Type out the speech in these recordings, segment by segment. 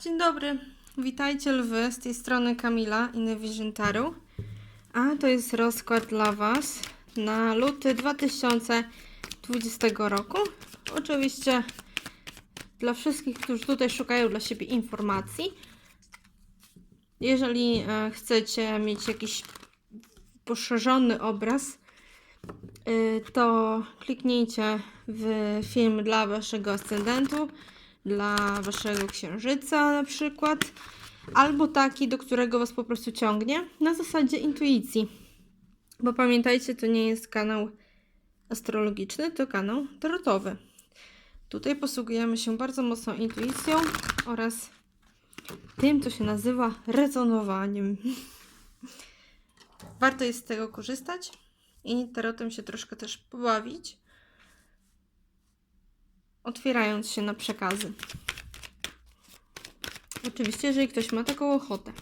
Dzień dobry, witajcie lwy, z tej strony Kamila i Vision Tarot. A to jest rozkład dla Was na luty 2020 roku. Oczywiście dla wszystkich, którzy tutaj szukają dla siebie informacji. Jeżeli e, chcecie mieć jakiś poszerzony obraz, y, to kliknijcie w film dla Waszego ascendentu dla waszego księżyca na przykład, albo taki, do którego was po prostu ciągnie, na zasadzie intuicji. Bo pamiętajcie, to nie jest kanał astrologiczny, to kanał tarotowy. Tutaj posługujemy się bardzo mocną intuicją oraz tym, co się nazywa rezonowaniem. Warto jest z tego korzystać i tarotem się troszkę też pobawić otwierając się na przekazy. Oczywiście, jeżeli ktoś ma taką ochotę.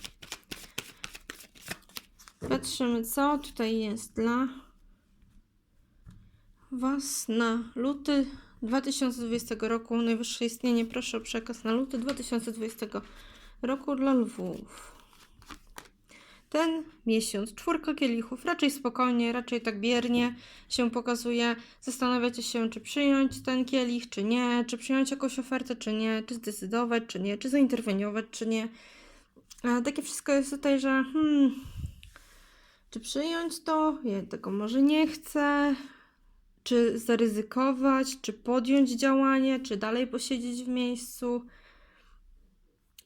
Patrzymy, co tutaj jest dla Was na luty 2020 roku. Najwyższe istnienie, proszę o przekaz na luty 2020 roku dla lwów. Ten miesiąc, czwórka kielichów, raczej spokojnie, raczej tak biernie się pokazuje. Zastanawiacie się, czy przyjąć ten kielich, czy nie, czy przyjąć jakąś ofertę, czy nie, czy zdecydować, czy nie, czy zainterweniować, czy nie. A takie wszystko jest tutaj, że hmm, czy przyjąć to? Ja tego może nie chcę. Czy zaryzykować, czy podjąć działanie, czy dalej posiedzieć w miejscu.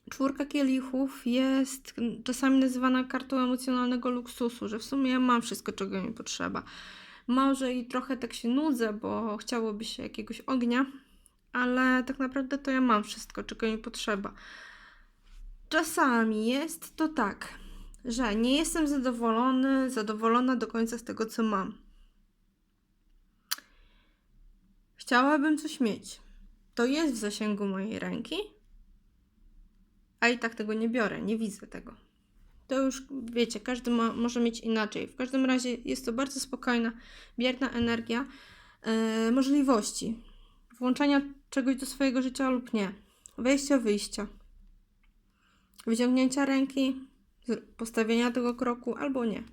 Czwórka kielichów jest czasami nazywana kartą emocjonalnego luksusu, że w sumie ja mam wszystko, czego mi potrzeba. Może i trochę tak się nudzę, bo chciałoby się jakiegoś ognia, ale tak naprawdę to ja mam wszystko, czego mi potrzeba. Czasami jest to tak, że nie jestem zadowolony, zadowolona do końca z tego, co mam. Chciałabym coś mieć. To jest w zasięgu mojej ręki, a i tak tego nie biorę, nie widzę tego. To już wiecie, każdy ma, może mieć inaczej. W każdym razie jest to bardzo spokojna, bierna energia yy, możliwości włączania czegoś do swojego życia lub nie, wejścia, wyjścia, wyciągnięcia ręki, postawienia tego kroku albo nie.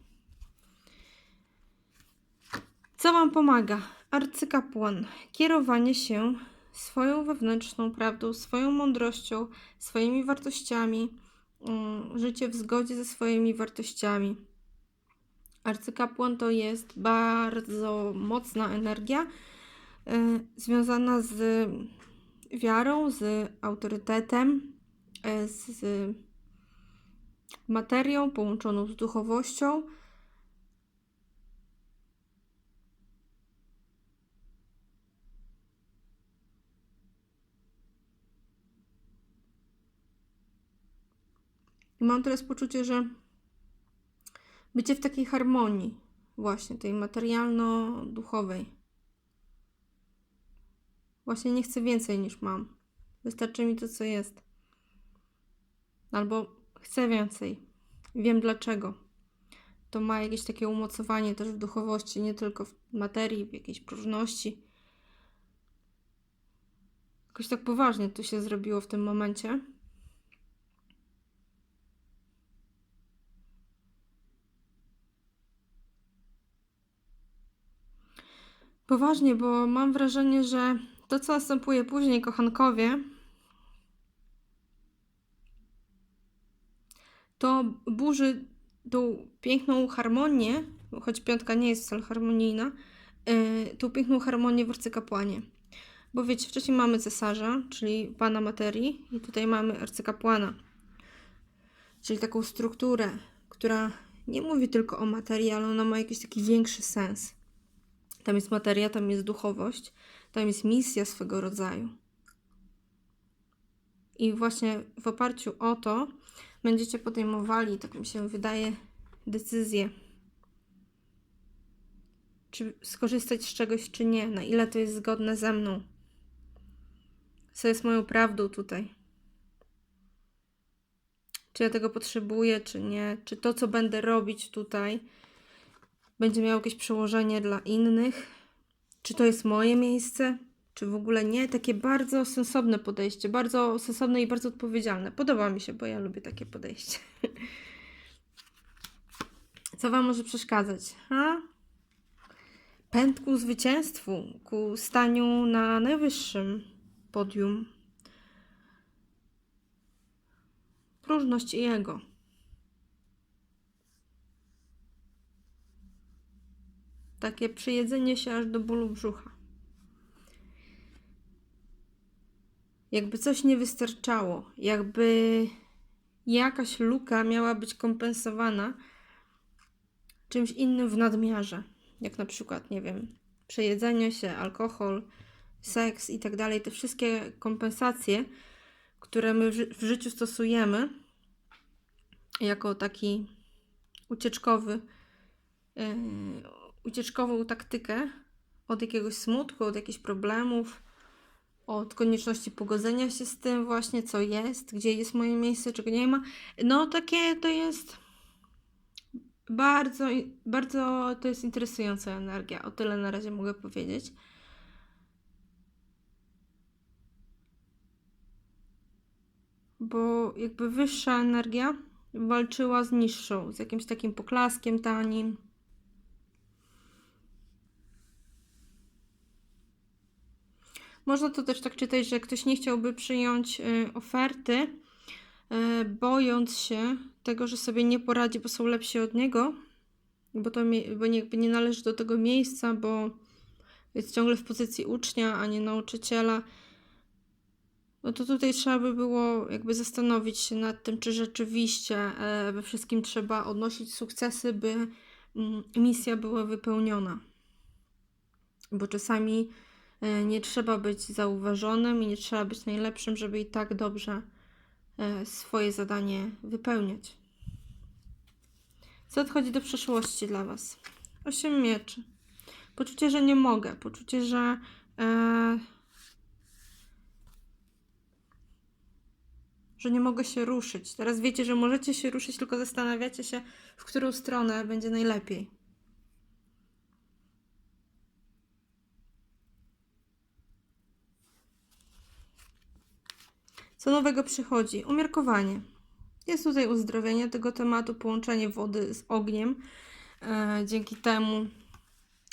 Co Wam pomaga? Arcykapłan. Kierowanie się swoją wewnętrzną prawdą, swoją mądrością, swoimi wartościami, mm, życie w zgodzie ze swoimi wartościami. Arcykapłan to jest bardzo mocna energia y, związana z wiarą, z autorytetem, y, z materią połączoną z duchowością mam teraz poczucie, że bycie w takiej harmonii, właśnie tej materialno-duchowej. Właśnie nie chcę więcej niż mam. Wystarczy mi to, co jest. Albo chcę więcej. Wiem dlaczego. To ma jakieś takie umocowanie też w duchowości, nie tylko w materii, w jakiejś próżności. Jakoś tak poważnie to się zrobiło w tym momencie. Poważnie, bo mam wrażenie, że to, co następuje później, kochankowie, to burzy tą piękną harmonię, choć piątka nie jest wcale harmonijna, yy, tą piękną harmonię w arcykapłanie. Bo wiecie, wcześniej mamy cesarza, czyli pana materii, i tutaj mamy arcykapłana, czyli taką strukturę, która nie mówi tylko o materii, ale ona ma jakiś taki większy sens. Tam jest materia, tam jest duchowość, tam jest misja swego rodzaju. I właśnie w oparciu o to będziecie podejmowali, tak mi się wydaje, decyzję, czy skorzystać z czegoś, czy nie, na ile to jest zgodne ze mną, co jest moją prawdą tutaj. Czy ja tego potrzebuję, czy nie, czy to, co będę robić tutaj, będzie miało jakieś przełożenie dla innych? Czy to jest moje miejsce? czy w ogóle nie. Takie bardzo sensowne podejście, bardzo sensowne i bardzo odpowiedzialne. Podoba mi się, bo ja lubię takie podejście. Co Wam może przeszkadzać? Ha? Pęd ku zwycięstwu, ku staniu na najwyższym podium. Próżność i ego. Takie przyjedzenie się aż do bólu brzucha. Jakby coś nie wystarczało, jakby jakaś luka miała być kompensowana czymś innym w nadmiarze, jak na przykład, nie wiem, przejedzenie się, alkohol, seks i tak dalej. Te wszystkie kompensacje, które my w ży- w życiu stosujemy jako taki ucieczkowy, yy, ucieczkową taktykę od jakiegoś smutku, od jakichś problemów, od konieczności pogodzenia się z tym właśnie, co jest, gdzie jest moje miejsce, czego nie ma. No takie to jest bardzo, bardzo to jest interesująca energia. O tyle na razie mogę powiedzieć. Bo jakby wyższa energia walczyła z niższą, z jakimś takim poklaskiem tanim. Można to też tak czytać, że ktoś nie chciałby przyjąć y, oferty, y, bojąc się tego, że sobie nie poradzi, bo są lepsi od niego, bo to bo nie, nie należy do tego miejsca, bo jest ciągle w pozycji ucznia, a nie nauczyciela. No to tutaj trzeba by było jakby zastanowić się nad tym, czy rzeczywiście e, we wszystkim trzeba odnosić sukcesy, by mm, misja była wypełniona. Bo czasami nie trzeba być zauważonym i nie trzeba być najlepszym, żeby i tak dobrze e, swoje zadanie wypełniać. Co odchodzi do przeszłości dla Was? Osiem mieczy. Poczucie, że nie mogę. Poczucie, że e, że nie mogę się ruszyć. Teraz wiecie, że możecie się ruszyć, tylko zastanawiacie się, w którą stronę będzie najlepiej. Co nowego przychodzi? Umiarkowanie. Jest tutaj uzdrowienie tego tematu, połączenie wody z ogniem. E, dzięki temu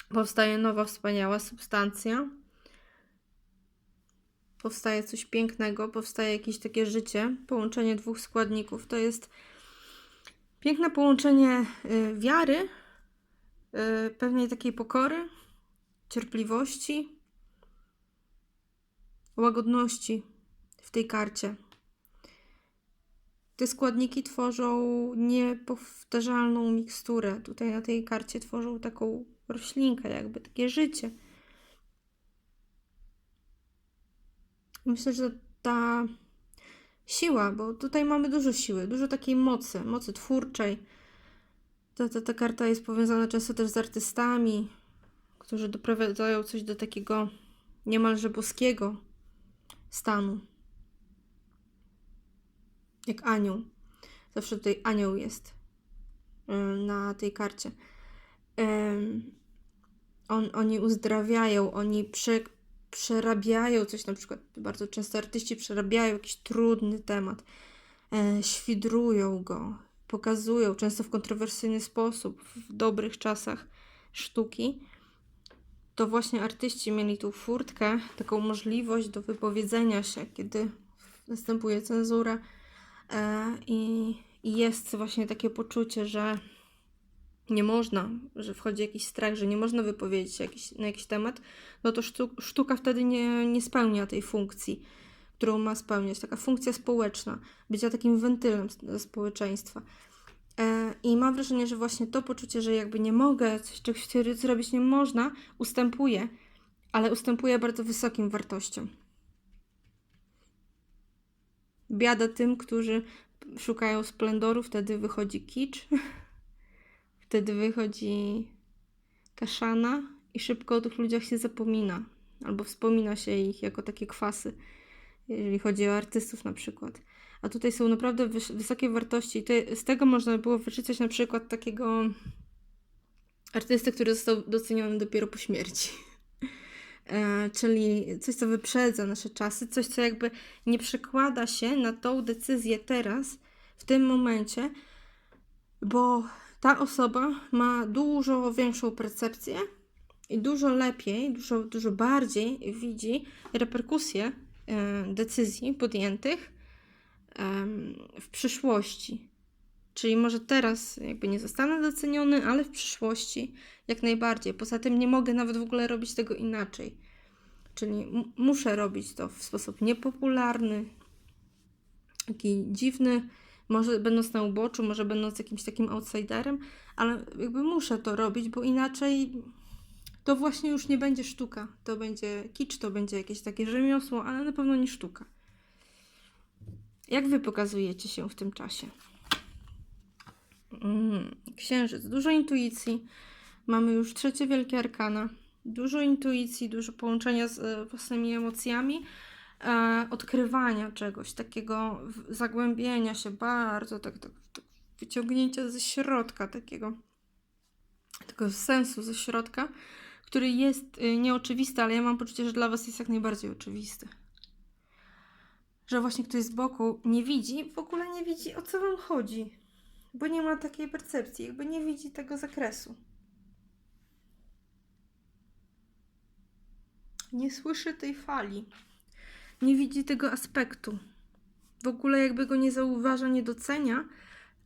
powstaje nowa, wspaniała substancja. Powstaje coś pięknego, powstaje jakieś takie życie. Połączenie dwóch składników to jest piękne połączenie y, wiary, y, pewnej takiej pokory, cierpliwości, łagodności tej karcie. Te składniki tworzą niepowtarzalną miksturę. Tutaj na tej karcie tworzą taką roślinkę, jakby takie życie. Myślę, że ta siła, bo tutaj mamy dużo siły, dużo takiej mocy, mocy twórczej. Ta, ta, ta karta jest powiązana często też z artystami, którzy doprowadzają coś do takiego niemalże boskiego stanu. Jak anioł. Zawsze tutaj anioł jest y, na tej karcie. On, oni uzdrawiają, oni prze, przerabiają coś, na przykład bardzo często artyści przerabiają jakiś trudny temat, e, świdrują go, pokazują, często w kontrowersyjny sposób, w dobrych czasach sztuki. To właśnie artyści mieli tą furtkę, taką możliwość do wypowiedzenia się, kiedy następuje cenzura i, i jest właśnie takie poczucie, że nie można, że wchodzi jakiś strach, że nie można wypowiedzieć jakiś, na jakiś temat, no to sztu, sztuka wtedy nie, nie spełnia tej funkcji, którą ma spełniać. Taka funkcja społeczna, bycia takim wentylem społeczeństwa. E, I mam wrażenie, że właśnie to poczucie, że jakby nie mogę, coś czegoś zrobić nie można, ustępuje, ale ustępuje bardzo wysokim wartościom. Biada tym, którzy szukają splendoru, wtedy wychodzi kicz. Wtedy wychodzi kaszana i szybko o tych ludziach się zapomina. Albo wspomina się ich jako takie kwasy, jeżeli chodzi o artystów na przykład. A tutaj są naprawdę wys- wysokie wartości. I te, z tego można było wyczytać na przykład takiego artystę, który został doceniony dopiero po śmierci. e, czyli coś, co wyprzedza nasze czasy, coś, co jakby nie przekłada się na tą decyzję teraz, w tym momencie, bo ta osoba ma dużo większą percepcję i dużo lepiej, dużo, dużo bardziej widzi reperkusje e, decyzji podjętych w przyszłości. Czyli może teraz jakby nie zostanę doceniony, ale w przyszłości jak najbardziej. Poza tym nie mogę nawet w ogóle robić tego inaczej. Czyli muszę robić to w sposób niepopularny, taki dziwny, może będąc na uboczu, może będąc jakimś takim outsiderem, ale jakby muszę to robić, bo inaczej to właśnie już nie będzie sztuka. To będzie kicz, to będzie jakieś takie rzemiosło, ale na pewno nie sztuka. Jak wy pokazujecie się w tym czasie? Mm, księżyc, dużo intuicji. Mamy już trzecie wielkie arkana. Dużo intuicji, dużo połączenia z e, własnymi emocjami, e, odkrywania czegoś, takiego zagłębienia się bardzo, tak, tak, tak wyciągnięcia ze środka, takiego, tego sensu ze środka, który jest y, nieoczywisty, ale ja mam poczucie, że dla Was jest jak najbardziej oczywisty. Że właśnie ktoś z boku nie widzi, w ogóle nie widzi o co Wam chodzi, bo nie ma takiej percepcji, jakby nie widzi tego zakresu. Nie słyszy tej fali, nie widzi tego aspektu. W ogóle jakby go nie zauważa, nie docenia,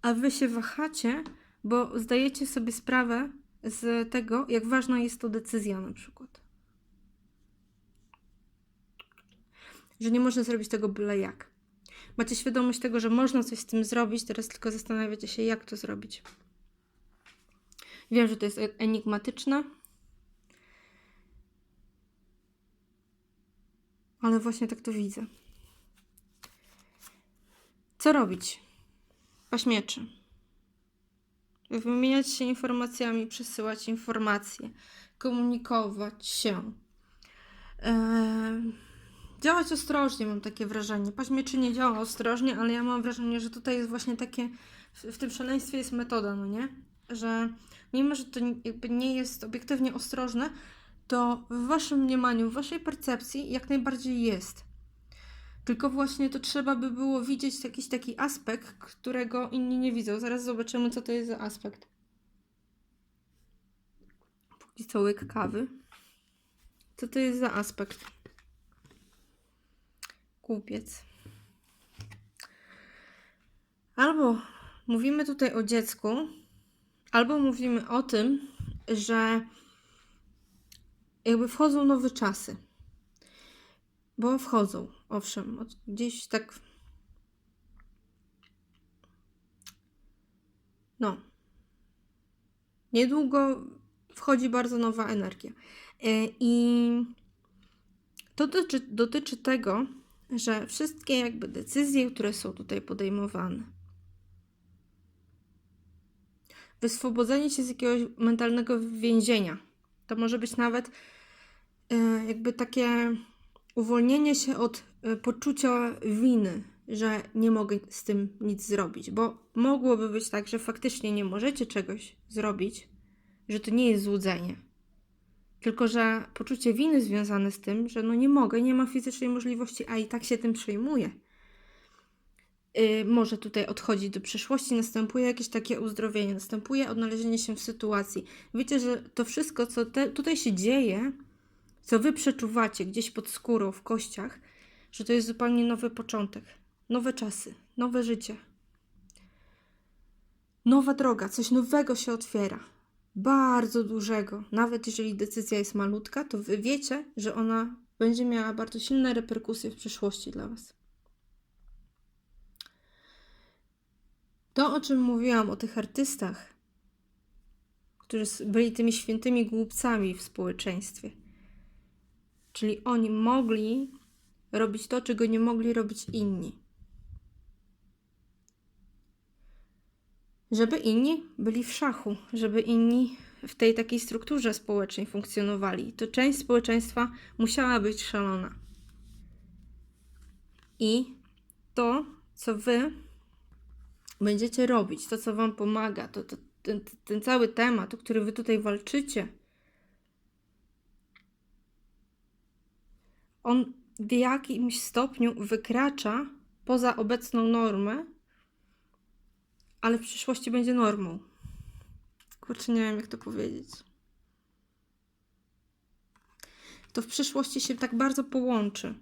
a wy się wahacie, bo zdajecie sobie sprawę z tego, jak ważna jest to decyzja na przykład. Że nie można zrobić tego byle jak. Macie świadomość tego, że można coś z tym zrobić, teraz tylko zastanawiacie się, jak to zrobić. Wiem, że to jest e- enigmatyczne, ale właśnie tak to widzę. Co robić? Paśmieczy. Wymieniać się informacjami, przesyłać informacje, komunikować się. Eee, działać ostrożnie, mam takie wrażenie. Paśmieczy nie działa ostrożnie, ale ja mam wrażenie, że tutaj jest właśnie takie, w, tym szaleństwie jest metoda, no nie? Że mimo, że to nie jest obiektywnie ostrożne, to w waszym mniemaniu, w waszej percepcji jak najbardziej jest. Tylko właśnie to trzeba by było widzieć jakiś taki aspekt, którego inni nie widzą. Zaraz zobaczymy, co to jest za aspekt. Póki co łyk kawy. Co to jest za aspekt? Kupiec. Albo mówimy tutaj o dziecku, albo mówimy o tym, że jakby wchodzą nowe czasy. Bo wchodzą, owszem, gdzieś tak. No. Niedługo wchodzi bardzo nowa energia. E, I to dotyczy, dotyczy tego, że wszystkie jakby decyzje, które są tutaj podejmowane, wyswobodzenie się z jakiegoś mentalnego więzienia, to może być nawet e, jakby takie uwolnienie się od e, poczucia winy, że nie mogę z tym nic zrobić, bo mogłoby być tak, że faktycznie nie możecie czegoś zrobić, że to nie jest złudzenie. Tylko, że poczucie winy związane z tym, że no nie mogę, nie ma fizycznej możliwości, a i tak się tym przejmuję. Yy, może tutaj odchodzić do przyszłości, następuje jakieś takie uzdrowienie, następuje odnalezienie się w sytuacji. Wiecie, że to wszystko, co te, tutaj się dzieje, co wy przeczuwacie gdzieś pod skórą, w kościach, że to jest zupełnie nowy początek, nowe czasy, nowe życie. Nowa droga, coś nowego się otwiera. Bardzo dużego. Nawet jeżeli decyzja jest malutka, to wy wiecie, że ona będzie miała bardzo silne reperkusje w przyszłości dla was. To, o czym mówiłam, o tych artystach, którzy byli tymi świętymi głupcami w społeczeństwie. Czyli oni mogli robić to, czego nie mogli robić inni. Żeby inni byli w szachu, żeby inni w tej takiej strukturze społecznej funkcjonowali. To część społeczeństwa musiała być szalona. I to, co wy będziecie robić, to, co wam pomaga, to, to, ten, ten cały temat, o który wy tutaj walczycie, on w jakimś stopniu wykracza poza obecną normę, ale w przyszłości będzie normą. Kurczę, nie wiem, jak to powiedzieć. To w przyszłości się tak bardzo połączy.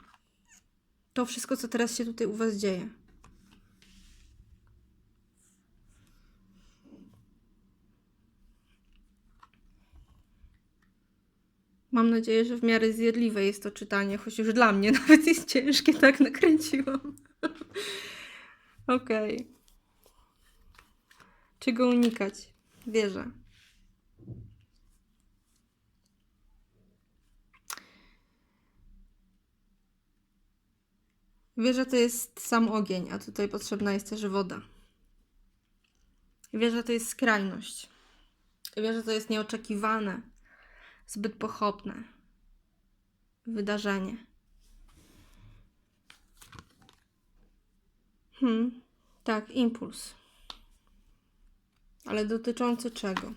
To wszystko, co teraz się tutaj u Was dzieje. Mam nadzieję, że w miarę zjadliwe jest to czytanie, choć już dla mnie nawet jest ciężkie, tak nakręciłam. Okej. Czego unikać? Wierzę. Wierzę to jest sam ogień, a tutaj potrzebna jest też woda. Wierzę to jest skrajność. Wierzę to jest nieoczekiwane, zbyt pochopne wydarzenie. Hmm, tak, impuls. Ale dotyczący czego?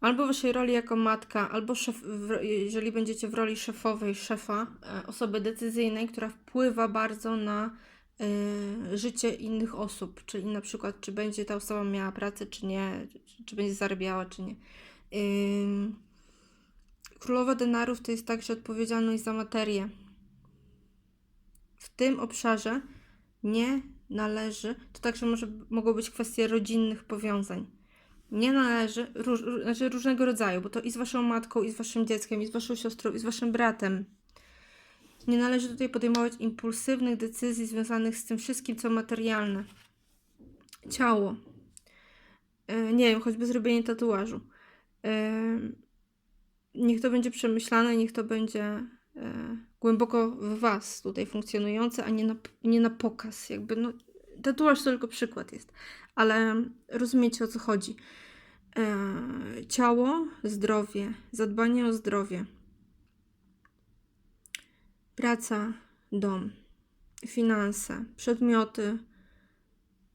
Albo waszej roli jako matka, albo szef, jeżeli będziecie w roli szefowej, szefa, e, osoby decyzyjnej, która wpływa bardzo na e, życie innych osób, czyli na przykład, czy będzie ta osoba miała pracę, czy nie, czy, będzie zarabiała, czy nie. Królowa denarów to jest także odpowiedzialność za materię. W tym obszarze nie należy, to także może, mogą być kwestie rodzinnych powiązań. Nie należy, róż, ró- znaczy różnego rodzaju, bo to i z waszą matką, i z waszym dzieckiem, i z waszą siostrą, i z waszym bratem. Nie należy tutaj podejmować impulsywnych decyzji związanych z tym wszystkim, co materialne. Ciało. E, nie wiem, choćby zrobienie tatuażu. E, niech to będzie przemyślane, niech to będzie e, głęboko w Was tutaj funkcjonujące, a nie na, nie na pokaz. Jakby, no, tatuaż to tylko przykład jest, ale rozumiecie o co chodzi. E, ciało, zdrowie, zadbanie o zdrowie, praca, dom, finanse, przedmioty,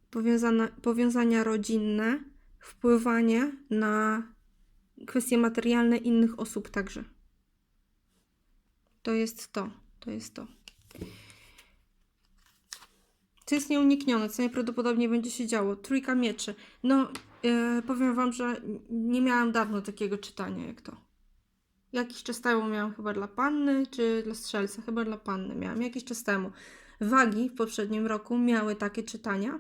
powiązane, powiązania rodzinne, wpływanie na kwestie materialne innych osób także. To jest to. To jest to. Co jest nieuniknione, co najprawdopodobniej będzie się działo. Trójka mieczy. No, e, powiem Wam, że nie miałam dawno takiego czytania jak to. Jakiś czas temu miałam chyba dla panny, czy dla strzelca? Chyba dla panny miałam jakiś czas temu. Wagi w poprzednim roku miały takie czytania.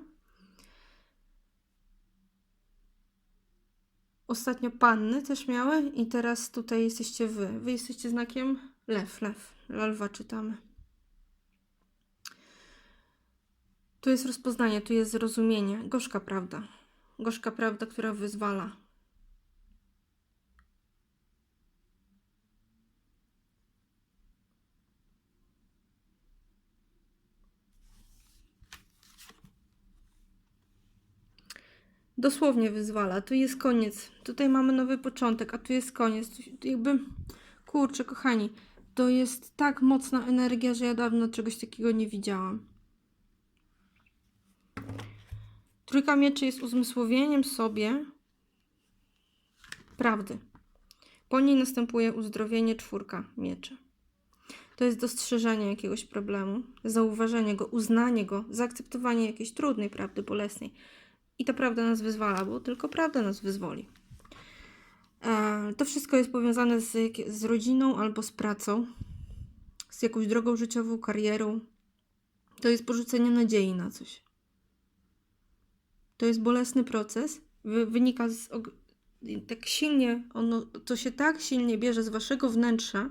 Ostatnio panny też miały i teraz tutaj jesteście wy. Wy jesteście znakiem lew, lew. Lalwa czytamy. Tu jest rozpoznanie, tu jest zrozumienie. Gorzka prawda. Gorzka prawda, która wyzwala. Dosłownie wyzwala. Tu jest koniec. Tutaj mamy nowy początek, a tu jest koniec. Tu, jakby, kurczę, kochani, to jest tak mocna energia, że ja dawno czegoś takiego nie widziałam. Trójka mieczy jest uzmysłowieniem sobie prawdy. Po niej następuje uzdrowienie czwórka mieczy. To jest dostrzeżenie jakiegoś problemu, zauważenie go, uznanie go, zaakceptowanie jakiejś trudnej prawdy, bolesnej. I ta prawda nas wyzwala, bo tylko prawda nas wyzwoli. To wszystko jest powiązane z, z rodziną albo z pracą, z jakąś drogą życiową, karierą. To jest porzucenie nadziei na coś. To jest bolesny proces, wy, wynika z tak silnie, ono, to się tak silnie bierze z waszego wnętrza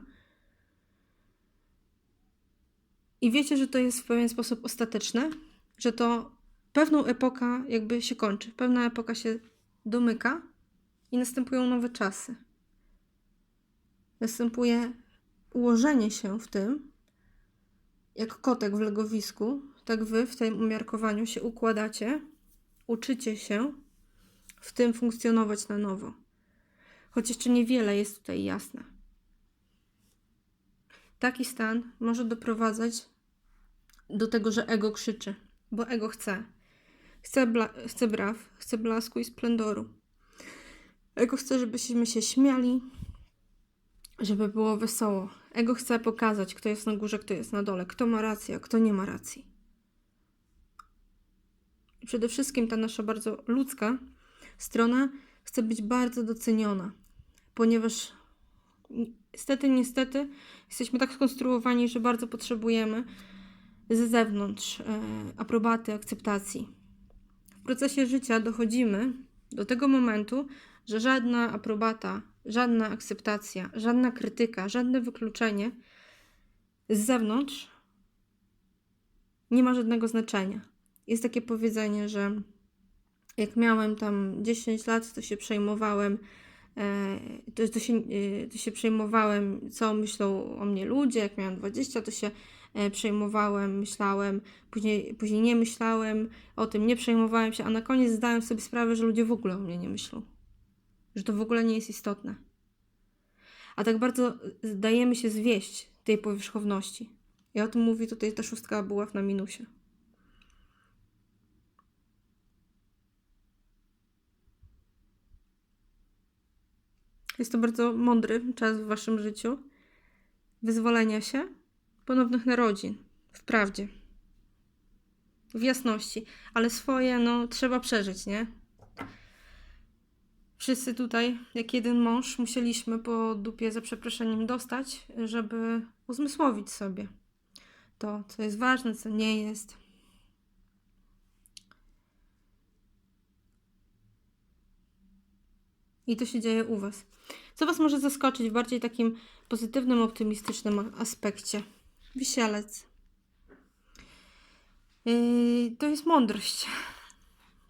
i wiecie, że to jest w pewien sposób ostateczne, że to pewną epoka jakby się kończy, pewna epoka się domyka i następują nowe czasy. Następuje ułożenie się w tym, jak kotek w legowisku, tak wy w tym umiarkowaniu się układacie, uczycie się w tym funkcjonować na nowo. Choć jeszcze niewiele jest tutaj jasne. Taki stan może doprowadzać do tego, że ego krzyczy, bo ego chce. Chce, bla- chce braw, chce blasku i splendoru. Ego chce, żebyśmy się śmiali, żeby było wesoło. Ego chce pokazać, kto jest na górze, kto jest na dole, kto ma rację, a kto nie ma racji. I przede wszystkim ta nasza bardzo ludzka strona chce być bardzo doceniona, ponieważ niestety, niestety jesteśmy tak skonstruowani, że bardzo potrzebujemy ze zewnątrz e, aprobaty, akceptacji. W procesie życia dochodzimy do tego momentu, że żadna aprobata, żadna akceptacja, żadna krytyka, żadne wykluczenie z zewnątrz nie ma żadnego znaczenia. Jest takie powiedzenie, że jak miałem tam 10 lat, to się przejmowałem, e, to, to, się, e, to się przejmowałem, co myślą o mnie ludzie. Jak miałem 20, to się e, przejmowałem, myślałem, później, później nie myślałem o tym, nie przejmowałem się, a na koniec zdałem sobie sprawę, że ludzie w ogóle o mnie nie myślą. Że to w ogóle nie jest istotne. A tak bardzo dajemy się zwieść tej powierzchowności. I o tym mówi tutaj ta szóstka buław na minusie. Jest to bardzo mądry czas w waszym życiu. Wyzwolenia się, ponownych narodzin, w prawdzie, w jasności, ale swoje, no, trzeba przeżyć, nie? Wszyscy tutaj, jak jeden mąż, musieliśmy po dupie za przeproszeniem dostać, żeby uzmysłowić sobie to, co jest ważne, co nie jest. I to się dzieje u Was. Co Was może zaskoczyć w bardziej takim pozytywnym, optymistycznym aspekcie? Wisielec. Yy, to jest mądrość.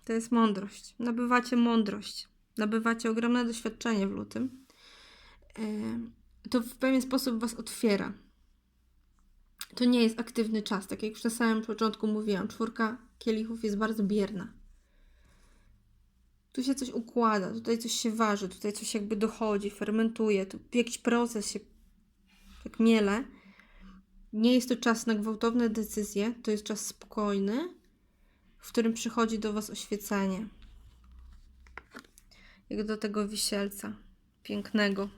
To jest mądrość. Nabywacie mądrość. Nabywacie ogromne doświadczenie w lutym. Yy, to w pewien sposób Was otwiera. To nie jest aktywny czas. Tak jak już na samym początku mówiłam, czwórka kielichów jest bardzo bierna. Tu się coś układa, tutaj coś się waży, tutaj coś jakby dochodzi, fermentuje, tu jakiś proces się tak miele. Nie jest to czas na gwałtowne decyzje, to jest czas spokojny, w którym przychodzi do Was oświecenie. Jak do tego wisielca pięknego,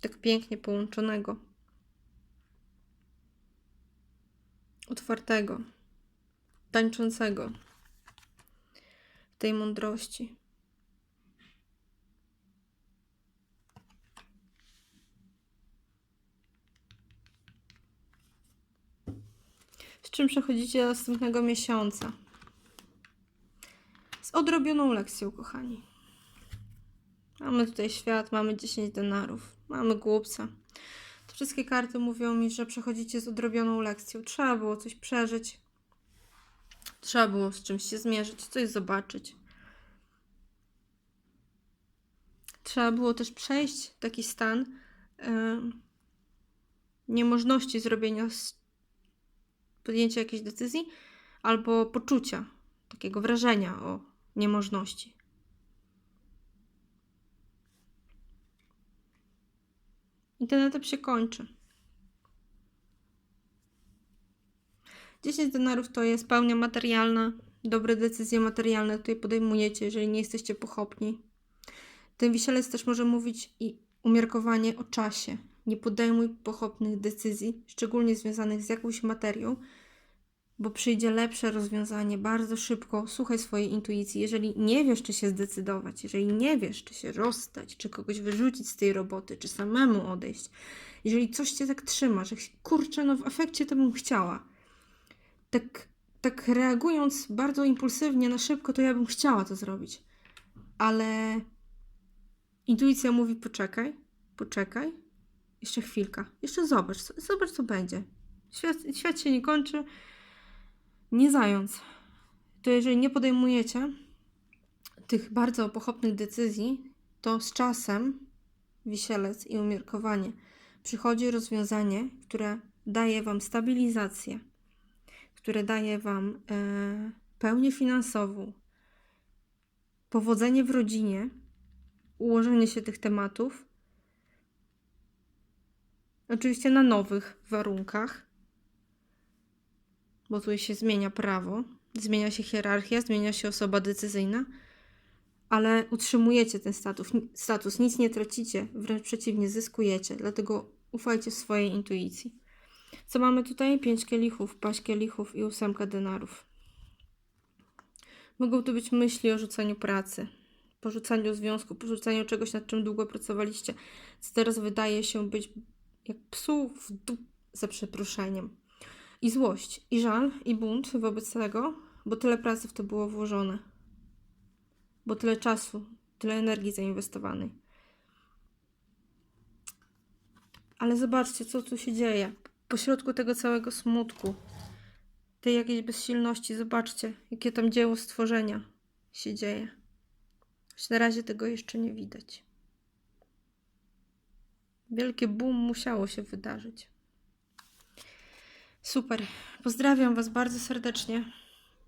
tak pięknie połączonego, otwartego, tańczącego tej mądrości. Z czym przechodzicie do następnego miesiąca? Z odrobioną lekcją, kochani. Mamy tutaj świat, mamy 10 denarów, mamy głupca. Te wszystkie karty mówią mi, że przechodzicie z odrobioną lekcją. Trzeba było coś przeżyć, Trzeba było z czymś się zmierzyć, coś zobaczyć. Trzeba było też przejść taki stan yy, niemożności zrobienia, podjęcia jakiejś decyzji albo poczucia, takiego wrażenia o niemożności. I ten etap się kończy. 10 denarów to jest pełnia materialna. Dobre decyzje materialne tutaj podejmujecie, jeżeli nie jesteście pochopni. Ten wisielec też może mówić i umiarkowanie o czasie. Nie podejmuj pochopnych decyzji, szczególnie związanych z jakąś materią, bo przyjdzie lepsze rozwiązanie bardzo szybko. Słuchaj swojej intuicji. Jeżeli nie wiesz, czy się zdecydować, jeżeli nie wiesz, czy się rozstać, czy kogoś wyrzucić z tej roboty, czy samemu odejść, jeżeli coś cię tak trzyma, że kurczę, no w efekcie to bym chciała, tak, tak reagując bardzo impulsywnie, na szybko, to ja bym chciała to zrobić. Ale intuicja mówi: poczekaj, poczekaj, jeszcze chwilka, jeszcze zobacz, zobacz, co będzie. Świat, świat się nie kończy. Nie zając. To jeżeli nie podejmujecie tych bardzo pochopnych decyzji, to z czasem wisielec i umiarkowanie przychodzi rozwiązanie, które daje Wam stabilizację, które daje Wam e, pełnię finansową, powodzenie w rodzinie, ułożenie się tych tematów, oczywiście na nowych warunkach, bo tu się zmienia prawo, zmienia się hierarchia, zmienia się osoba decyzyjna, ale utrzymujecie ten status, status, nic nie tracicie, wręcz przeciwnie, zyskujecie. Dlatego ufajcie swojej intuicji. Co mamy tutaj? Pięć kielichów, paść kielichów i ósemka denarów. Mogą to być myśli o rzucaniu pracy, porzucaniu związku, porzucaniu czegoś, nad czym długo pracowaliście, co teraz wydaje się być jak psu w dup za przeproszeniem. I złość, i żal, i bunt wobec tego, bo tyle pracy w to było włożone, bo tyle czasu, tyle energii zainwestowanej. Ale zobaczcie, co tu się dzieje. Pośrodku tego całego smutku, tej jakiejś bezsilności, zobaczcie, jakie tam dzieło stworzenia się dzieje. Na razie tego jeszcze nie widać. Wielkie boom musiało się wydarzyć. Super. Pozdrawiam Was bardzo serdecznie.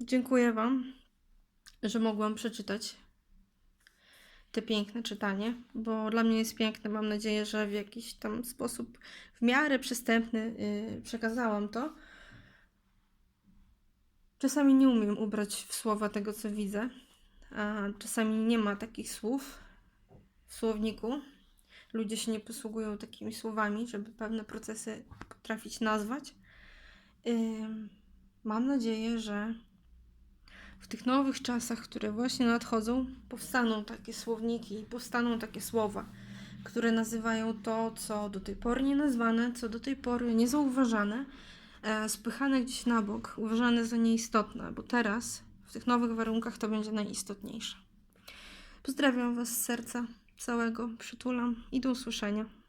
Dziękuję Wam, że mogłam przeczytać te piękne czytanie, bo dla mnie jest piękne. Mam nadzieję, że w jakiś tam sposób w miarę przystępny yy, przekazałam to. Czasami nie umiem ubrać w słowa tego, co widzę, a czasami nie ma takich słów w słowniku. Ludzie się nie posługują takimi słowami, żeby pewne procesy potrafić nazwać. Mam nadzieję, że w tych nowych czasach, które właśnie nadchodzą, powstaną takie słowniki i powstaną takie słowa, które nazywają to, co do tej pory nie nazwane, co do tej pory niezauważane, e, spychane gdzieś na bok, uważane za nieistotne, bo teraz w tych nowych warunkach to będzie najistotniejsze. Pozdrawiam Was z serca całego, przytulam i do usłyszenia.